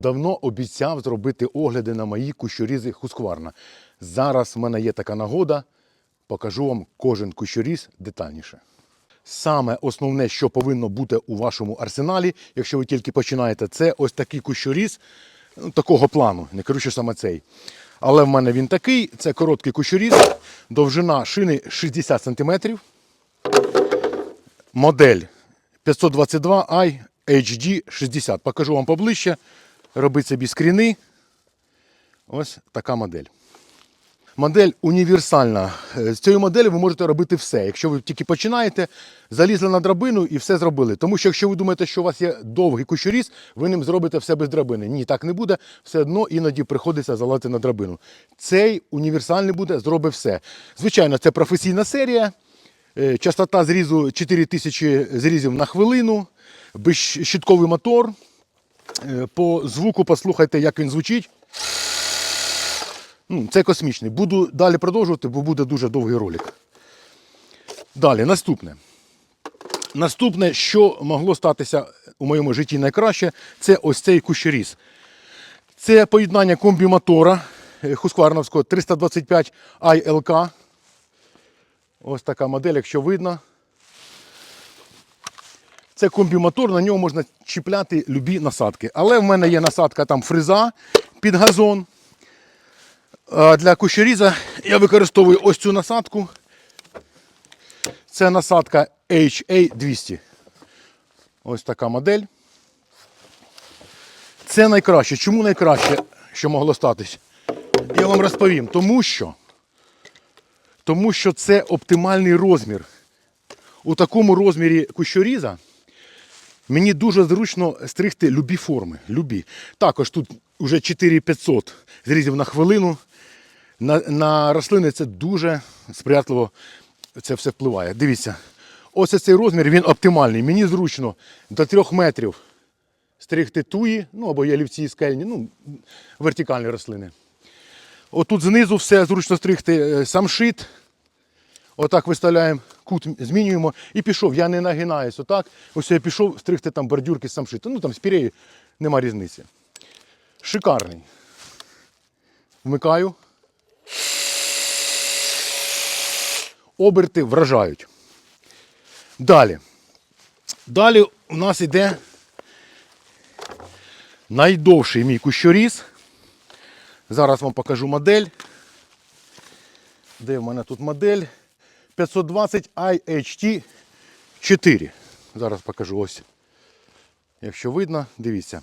Давно обіцяв зробити огляди на мої кущорізи Хускварна. Зараз в мене є така нагода, покажу вам кожен кущоріз детальніше. Саме основне, що повинно бути у вашому арсеналі, якщо ви тільки починаєте, це ось такий кущоріз ну, такого плану. Не кажу, саме цей. Але в мене він такий, це короткий кущоріз, довжина шини 60 см, модель 522i HD 60. Покажу вам поближче. Робить собі скріни. Ось така модель. Модель універсальна. Е, З цією моделлю ви можете робити все. Якщо ви тільки починаєте, залізли на драбину і все зробили. Тому що якщо ви думаєте, що у вас є довгий кущоріз, ви ним зробите все без драбини. Ні, так не буде. Все одно іноді приходиться залати на драбину. Цей універсальний буде, зробить все. Звичайно, це професійна серія. Е, Частота зрізу 4000 зрізів на хвилину, безщітковий мотор. Е, По звуку послухайте, як він звучить. Ну, це космічний. Буду далі продовжувати, бо буде дуже довгий ролик. Далі, наступне. Наступне, що могло статися у моєму житті найкраще, це ось цей кущеріз. Це поєднання комбімотора е, Хускварновського 325 ILK. Ось така модель, якщо видно. Це комбімотор, на нього можна чіпляти любі насадки. Але в мене є насадка там фреза під газон. Для кущеріза я використовую ось цю насадку. Це насадка HA200. Ось така модель. Це найкраще. Чому найкраще, що могло статись? Я вам розповім. Тому що, тому що це оптимальний розмір. У такому розмірі кущоріза Мені дуже зручно стригти любі форми. Любі. Також тут вже 4500 зрізів на хвилину. На, на рослини це дуже сприятливо це все впливає. Дивіться, ось цей розмір, він оптимальний. Мені зручно до 3 метрів стригти туї, ну або ялівці скельні, ну, вертикальні рослини. Отут знизу все зручно стригти е, самшит. Отак виставляємо, кут змінюємо і пішов. Я не нагинаюсь. Отак. Ось я пішов стригти там бордюрки з самшиту. Ну там з нема різниці. Шикарний. Вмикаю. Оберти вражають. Далі. Далі у нас йде найдовший мій кущоріз. Зараз вам покажу модель. Де в мене тут модель? 520 IHT 4. Зараз покажу ось. Якщо видно, дивіться.